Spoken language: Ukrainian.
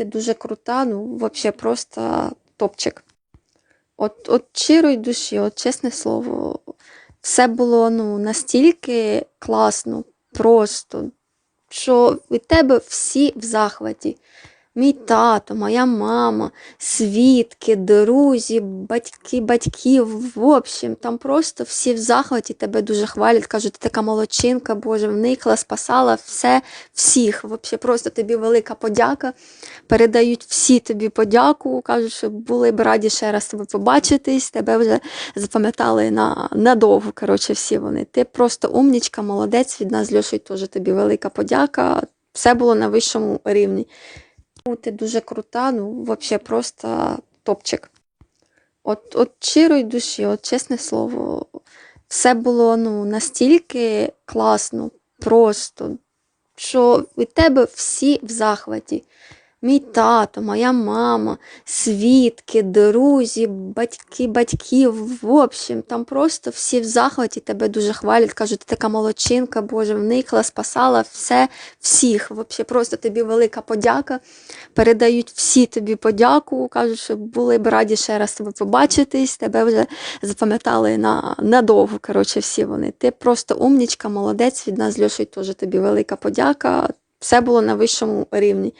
ти дуже крута, ну, взагалі просто топчик. От, от щирої душі, от чесне слово, все було ну, настільки класно, просто, що від тебе всі в захваті. Мій тато, моя мама, свідки, друзі, батьки, батьків, в общем, там просто всі в захваті тебе дуже хвалять, кажуть, ти така молодчинка, Боже, вникла, спасала все, всіх. Взагалі, просто тобі велика подяка. Передають всі тобі подяку, кажуть, що були б раді ще раз тебе побачитись, тебе вже запам'ятали на, надовго. Коротше, всі вони. Ти просто умнічка, молодець. Від нас з Льошею теж тобі велика подяка. Все було на вищому рівні. Ну, Ти дуже крута, ну, взагалі просто топчик. От, от щирої душі, от чесне слово, все було ну, настільки класно, просто, що від тебе всі в захваті. Мій тато, моя мама, свідки, друзі, батьки, батьків, в общем, там просто всі в захваті тебе дуже хвалять, кажуть, ти така молодчинка, Боже, вникла, спасала все, всіх. Взагалі, просто тобі велика подяка. Передають всі тобі подяку, кажуть, що були б раді ще раз тебе побачитись, тебе вже запам'ятали на, надовго. Коротше, всі вони. Ти просто умнічка, молодець. Від нас з теж тобі велика подяка. Все було на вищому рівні.